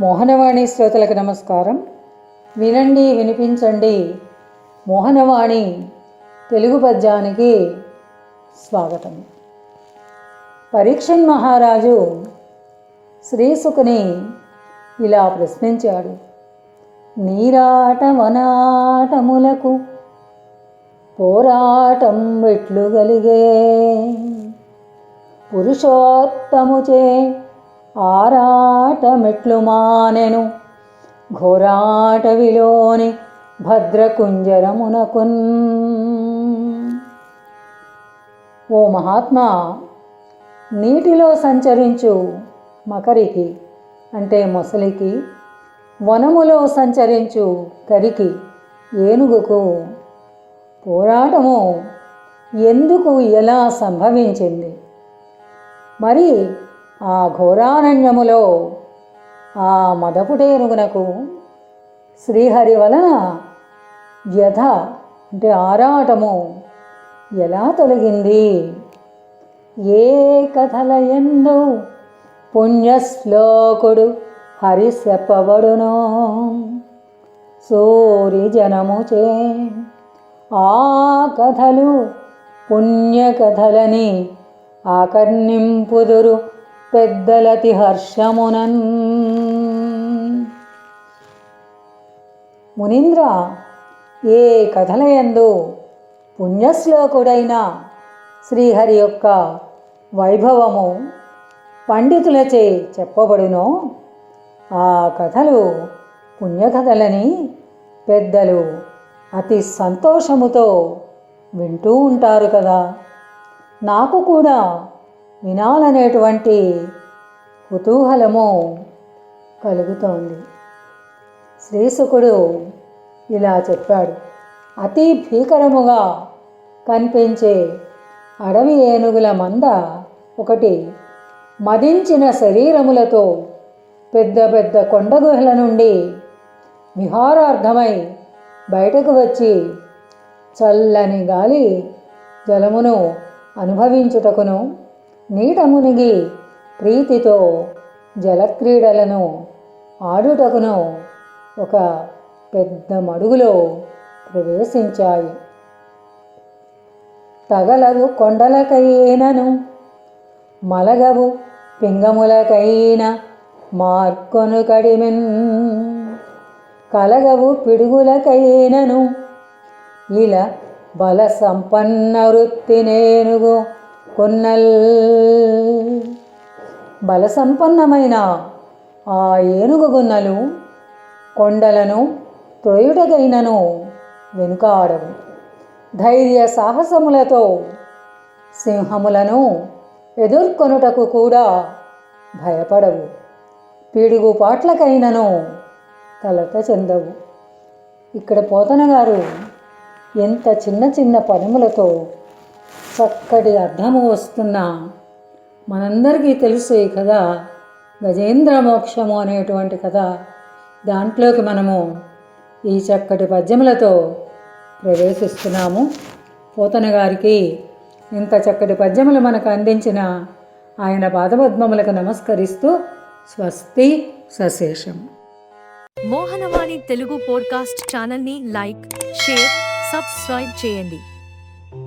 మోహనవాణి శ్రోతలకు నమస్కారం. వినండి వినిపించండి. మోహనవాణి తెలుగు పద్యానికి స్వాగతం. పరీక్షన్ మహారాజు శ్రీసుకుని ఇలా ప్రశ్నించాడు. నీరాట వనాటములకు పోరాటం వెట్లు గలిగే పురుషోత్తముచే ఆరాటమెట్లు మానెను. ఘోరాటవిలోని భద్రకుంజరమునకున్. ఓ మహాత్మా నీటిలో సంచరించు మకరికి అంటే మొసలికి వనములో సంచరించు కరికి ఏనుగుకు. పోరాటము ఎందుకు ఎలా సంభవించింది? మరి ఆ ఘోరారణ్యములో ఆ మదపుటేరుగునకు శ్రీహరి వలన వ్యధ అంటే ఆరాటము ఎలా తొలగింది? ఏ కథల ఎందు పుణ్యశ్లోకుడు హరి చెప్పబడునో? సూరి జనముచే ఆ కథలు పుణ్యకథలని ఆకర్ణింపుదురు పెద్దలతి హర్షమునన్. మునీంద్ర ఏ కథలయందు పుణ్యశ్లోకుడైన శ్రీహరి యొక్క వైభవము పండితులచే చెప్పబడునో ఆ కథలు పుణ్యకథలని పెద్దలు అతి సంతోషముతో వింటూ ఉంటారు కదా. నాకు కూడా వినాలనేటువంటి కుతూహలము కలుగుతోంది. శ్రీసుకుడు ఇలా చెప్పాడు అతి భీకరముగా కనిపించే అడవి ఏనుగుల మంద ఒకటి మదించిన శరీరములతో పెద్ద పెద్ద కొండ గుహల నుండి విహారార్థమై బయటకు వచ్చి చల్లని గాలి జలమును అనుభవించుటకును నీట మునిగి ప్రీతితో జలక్రీడలను ఆడుటకును ఒక పెద్ద మడుగులో ప్రవేశించాయి. తగలవు కొండలకైనను మలగవు పింగములకైన మార్కొను కడిమెన్. కలగవు పిడుగులకైనను ఇలా బల సంపన్న వృత్తి నేనుగో కొన్నల్. బలసంపన్నమైన ఆ ఏనుగు గున్నలు కొండలను త్రొయుటగైనను వెనుకాడవు. ధైర్య సాహసములతో సింహములను ఎదుర్కొనుటకు కూడా భయపడవు. పిడుగు పాట్లకైనను కలత చెందవు. ఇక్కడ పోతన గారు ఎంత చిన్న చిన్న పదములతో చక్కటి అర్థము వస్తున్న. మనందరికీ తెలుసు ఈ కథ గజేంద్ర మోక్షము అనేటువంటి కథ. దాంట్లోకి మనము ఈ చక్కటి పద్యములతో ప్రవేశిస్తున్నాము. పోతన గారికి ఇంత చక్కటి పద్యములు మనకు అందించిన ఆయన పాదపద్మములకు నమస్కరిస్తూ స్వస్తి సశేషం. మోహనవాణి తెలుగు పోడ్కాస్ట్ ఛానల్ని లైక్ షేర్ సబ్స్క్రైబ్ చేయండి.